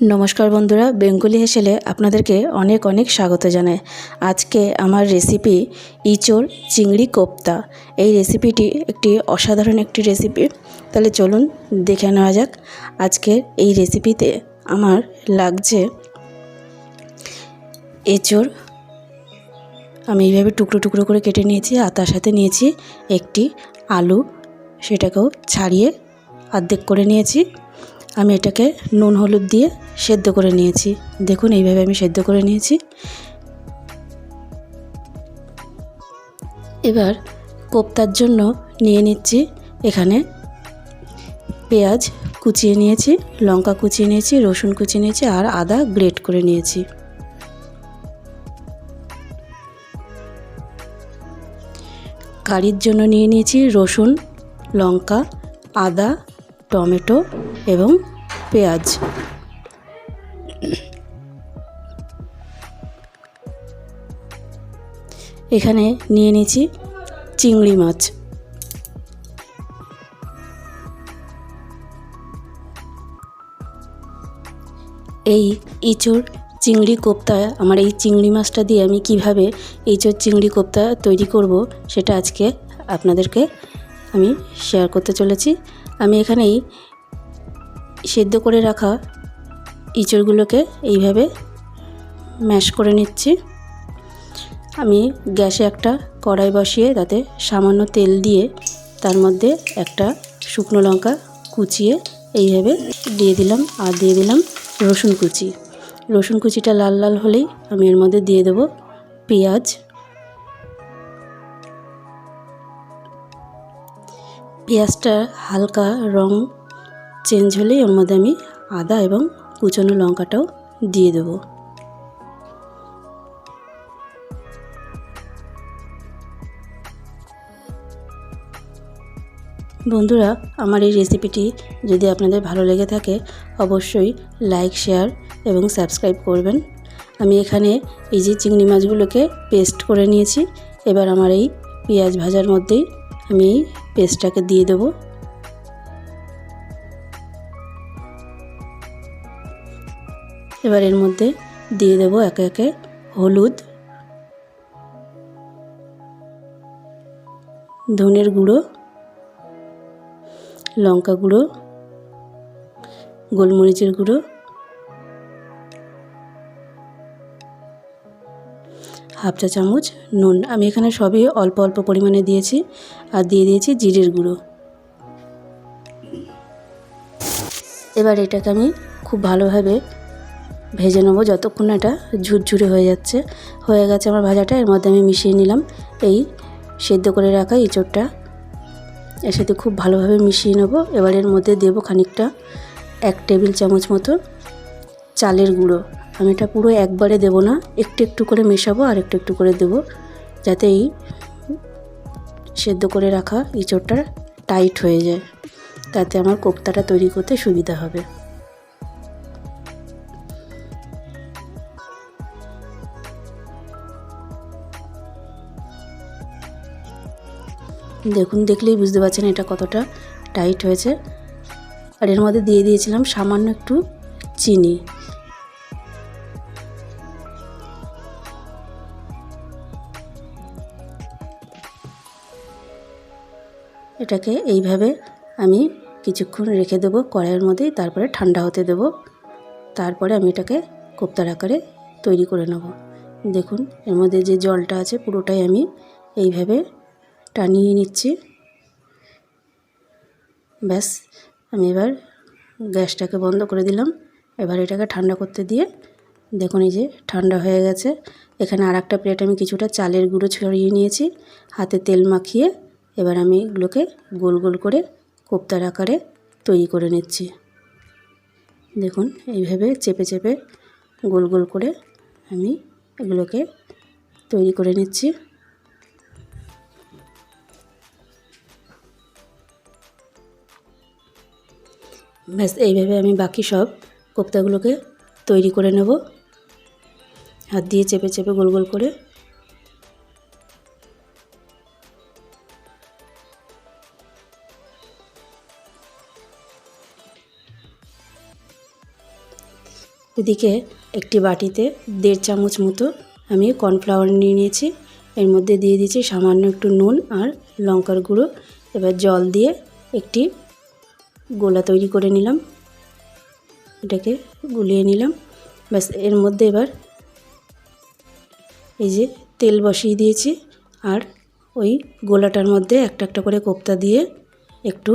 নমস্কার বন্ধুরা, বেঙ্গলি হেসেলে আপনাদেরকে অনেক অনেক স্বাগত জানাই। আজকে আমার রেসিপি ইঁচড় চিংড়ি কোপ্তা। এই রেসিপিটি একটি অসাধারণ একটি রেসিপি তাহলে চলুন দেখে নেওয়া যাক, আজকের এই রেসিপিতে আমার লাগছে এঁচড়। আমি এইভাবে টুকরো টুকরো করে কেটে নিয়েছি আর তার সাথে নিয়েছি একটি আলু। সেটাকেও ছাড়িয়ে অর্ধেক করে নিয়েছি। আমি এটাকে নুন, হলুদ দিয়ে সেদ্ধ করে নিয়েছি। দেখুন, এইভাবে আমি সেদ্ধ করে নিয়েছি। এবার কোপ্তার জন্য নিয়ে নিচ্ছি এখানে পেঁয়াজ কুচিয়ে নিয়েছি, লঙ্কা কুচিয়ে নিয়েছি, রসুন কুচিয়ে নিয়েছি আর আদা গ্রেট করে নিয়েছি। কারির জন্য নিয়ে নিয়েছি রসুন, লঙ্কা, আদা, টমেটো এবং পেঁয়াজ। এখানে নিয়ে নিয়েছি চিংড়ি মাছ। এই ইঁচড় চিংড়ি কোপ্তা, আমার এই চিংড়ি মাছটা দিয়ে আমি কীভাবে ইঁচড় চিংড়ি কোপ্তা তৈরি করব সেটা আজকে আপনাদেরকে আমি শেয়ার করতে চলেছি। আমি এখানেই সেদ্ধ করে রাখা ইঁচড়গুলোকে এইভাবে ম্যাশ করে নিচ্ছি। আমি গ্যাসে একটা কড়াই বসিয়ে তাতে সামান্য তেল দিয়ে তার মধ্যে একটা শুকনো লঙ্কা কুচিয়ে এইভাবে দিয়ে দিলাম আর দিয়ে দিলাম রসুন কুচি। রসুন কুচিটা লাল লাল হলেই আমি এর মধ্যে দিয়ে দেব পেঁয়াজ। পেঁয়াজটা হালকা রং চেঞ্জ হলেই ওর মধ্যে আমি আদা এবং কুচনো লঙ্কাটাও দিয়ে দেবো। বন্ধুরা, আমার এই রেসিপিটি যদি আপনাদের ভালো লেগে থাকে, অবশ্যই লাইক, শেয়ার এবং সাবস্ক্রাইব করবেন। আমি এখানে এই যে চিংড়ি মাছগুলোকে পেস্ট করে নিয়েছি। এবার আমার এই পেঁয়াজ ভাজার মধ্যেই আমি এই পেস্টটাকে দিয়ে দেবো। এবার এর মধ্যে দিয়ে দেবো একে একে হলুদ, ধনের গুঁড়ো, লঙ্কা গুঁড়ো, গোলমরিচের গুঁড়ো, হাফ চা চামচ নুন। আমি এখানে সবই অল্প অল্প পরিমাণে দিয়েছি আর দিয়ে দিয়েছি জিরের গুঁড়ো। এবার এটাকে আমি খুব ভালোভাবে ভেজে নেব যতক্ষণ এটা ঝুরঝুরে হয়ে যাচ্ছে। হয়ে গেছে আমার ভাজাটা, এর মধ্যে আমি মিশিয়ে নিলাম। এই সেদ্ধ করে রাখা ইঁচড়টা এর সাথে খুব ভালোভাবে মিশিয়ে নেব। এবার এর মধ্যে দেবো খানিকটা এক টেবিল চামচ মতো চালের গুঁড়ো। আমি এটা পুরো একবারে দেব না, একটু একটু করে মেশাবো আর একটু একটু করে দেবো। যাতে এই সেদ্ধ করে রাখা ইঁচড়টা টাইট হয়ে যায়। তাতে আমার কোপ্তাটা তৈরি করতে সুবিধা হবে। দেখুন, দেখলেই বুঝতে পারছেন এটা কতটা টাইট হয়েছে। আর এর মধ্যে দিয়ে দিয়েছিলাম সামান্য একটু চিনি। এটাকে এইভাবে আমি কিছুক্ষণ রেখে দেবো, কড়াইয়ের মধ্যেই তারপরে ঠান্ডা হতে দেবো। তারপরে আমি এটাকে কোপ্তার আকারে তৈরি করে নেব। দেখুন, এর মধ্যে যে জলটা আছে পুরোটাই আমি এইভাবে টানিয়ে নিচ্ছি। ব্যাস, আমি এবার গ্যাসটাকে বন্ধ করে দিলাম। এবার এটাকে ঠান্ডা করতে দিয়ে দেখুন এই যে ঠান্ডা হয়ে গেছে। এখানে আর একটা প্লেট আমি কিছুটা চালের গুঁড়ো ছড়িয়ে নিয়েছি। হাতে তেল মাখিয়ে এবার আমি এগুলোকে গোল গোল করে কোপ্তার আকারে তৈরি করে নিচ্ছি। দেখুন, এইভাবে চেপে চেপে গোল গোল করে আমি এগুলোকে তৈরি করে নিচ্ছি। ব্যাস, এইভাবে আমি বাকি সব কোপ্তাগুলোকে তৈরি করে নেব। হাত দিয়ে চেপে চেপে গোল গোল করে। এদিকে একটি বাটিতে দেড় চামচ মতো আমি কর্নফ্লাওয়ার নিয়ে নিয়েছি। এর মধ্যে দিয়ে দিয়েছি সামান্য একটু নুন আর লঙ্কার গুঁড়ো। এবার জল দিয়ে একটি গোলা তৈরি করে নিলাম। এটাকে গুলিয়ে নিলাম। ব্যাস, এর মধ্যে এবার এই যে তেল বসিয়ে দিয়েছি আর ওই গোলাটার মধ্যে একটা একটা করে কোপ্তা দিয়ে একটু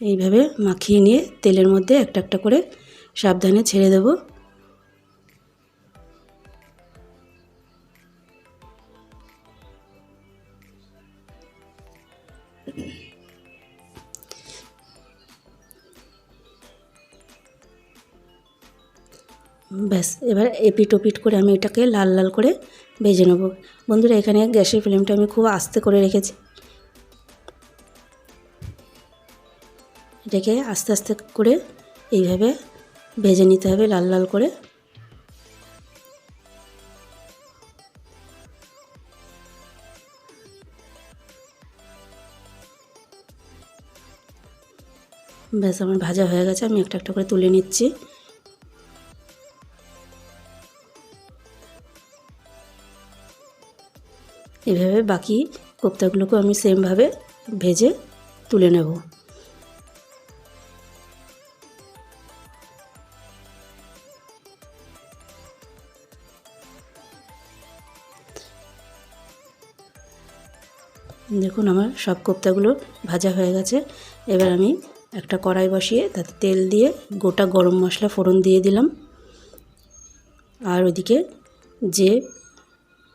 এইভাবে মাখিয়ে নিয়ে তেলের মধ্যে একটা একটা করে সাবধানে ছেড়ে দেবো। ব্যাস, এবার এপিট ওপিট করে আমি এটাকে লাল লাল করে ভেজে নেব। বন্ধুরা, এখানে গ্যাসের ফ্লেমটা আমি খুব আস্তে করে রেখেছি। এটাকে আস্তে আস্তে করে এইভাবে ভেজে নিতে হবে লাল লাল করে। ব্যাস, আমার ভাজা হয়ে গেছে, আমি একটা একটা করে তুলে নিচ্ছি। এভাবে বাকি কোপ্তাগুলোকে আমি সেমভাবে ভেজে তুলে নেব। দেখুন আমার সব কোপ্তাগুলো ভাজা হয়ে গেছে। এবার আমি একটা কড়াই বসিয়ে তাতে তেল দিয়ে গোটা গরম মশলা ফোড়ন দিয়ে দিলাম। আর ওদিকে যে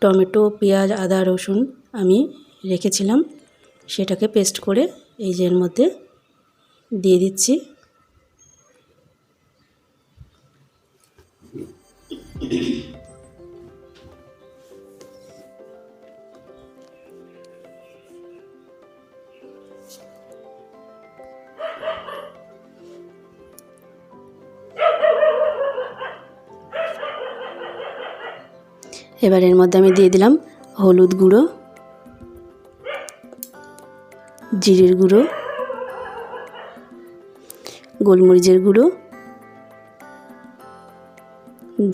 টমেটো, পেঁয়াজ, আদা, রসুন আমি রেখেছিলাম। সেটাকে পেস্ট করে এই যে এর মধ্যে দিয়ে দিচ্ছি। এবার এর মধ্যে আমি দিয়ে দিলাম হলুদ গুঁড়ো, জিরের গুঁড়ো, গোলমরিচের গুঁড়ো,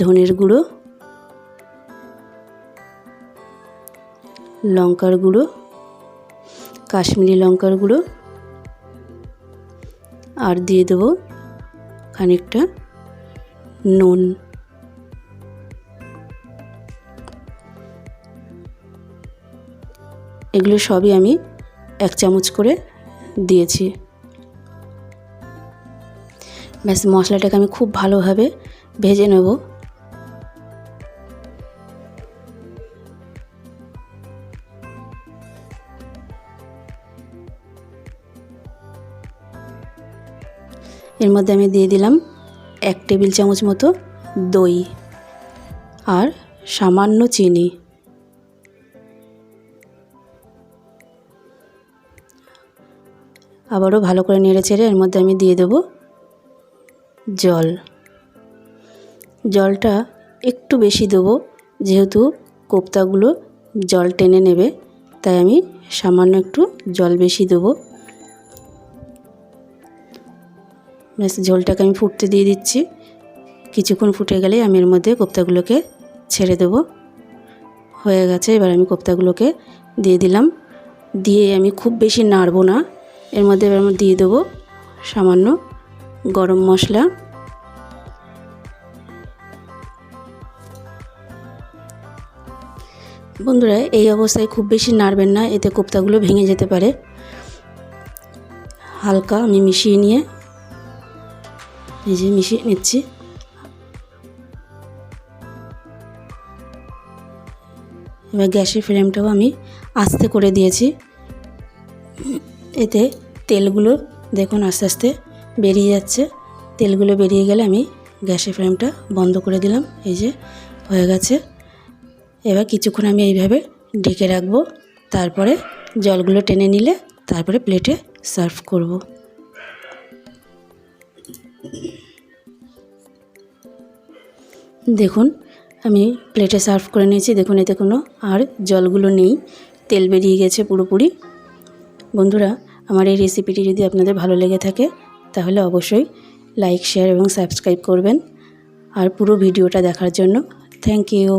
ধনের গুঁড়ো, লঙ্কার গুঁড়ো, কাশ্মীরি লঙ্কার গুঁড়ো, আর দিয়ে দেবো খানিকটা নুন। এগুলো সবই আমি এক চামচ করে দিয়েছি। ব্যাস, মশলাটাকে আমি খুব ভালোভাবে ভেজে নেব। এর মধ্যে আমি দিয়ে দিলাম এক টেবিল চামচ মতো দই আর সামান্য চিনি। আবারও ভালো করে নেড়ে চেড়ে এর মধ্যে আমি দিয়ে দেব জল। জলটা একটু বেশি দেবো, যেহেতু কোপ্তাগুলো জল টেনে নেবে, তাই আমি সামান্য একটু জল বেশি দেবো। ব্যাস জলটাকে আমি ফুটতে দিয়ে দিচ্ছি। কিছুক্ষণ ফুটে গেলে আমি এর মধ্যে কোপ্তাগুলোকে ছেড়ে দেব। হয়ে গেছে, এবার আমি কোপ্তাগুলোকে দিয়ে দিলাম। দিয়ে আমি খুব বেশি নাড়বো না। এর মধ্যে এবার দিয়ে দেবো সামান্য গরম মশলা। বন্ধুরা, এই অবস্থায় খুব বেশি নাড়বেন না, এতে কোপ্তাগুলো ভেঙে যেতে পারে। হালকা আমি মিশিয়ে নিয়ে এই যে মিশিয়ে নিচ্ছি। এবার গ্যাসের ফ্লেমটাও আমি আস্তে করে দিয়েছি। এতে তেলগুলো দেখুন আস্তে আস্তে বেরিয়ে যাচ্ছে। তেলগুলো বেরিয়ে গেলে আমি গ্যাসের ফ্লেমটা বন্ধ করে দিলাম, এই যে হয়ে গেছে। এবার কিছুক্ষণ আমি এইভাবে ঢেকে রাখব, তারপরে জলগুলো টেনে নিলে তারপরে প্লেটে সার্ভ করব। দেখুন, আমি প্লেটে সার্ভ করে নিয়েছি, দেখুন এতে কোনো আর জলগুলো নেই, তেল বেরিয়ে গেছে পুরোপুরি। বন্ধুরা আমার এই রেসিপিটি যদি আপনাদের ভালো লেগে থাকে, তাহলে অবশ্যই লাইক শেয়ার এবং সাবস্ক্রাইব করবেন। আর পুরো ভিডিওটা দেখার জন্য থ্যাংক ইউ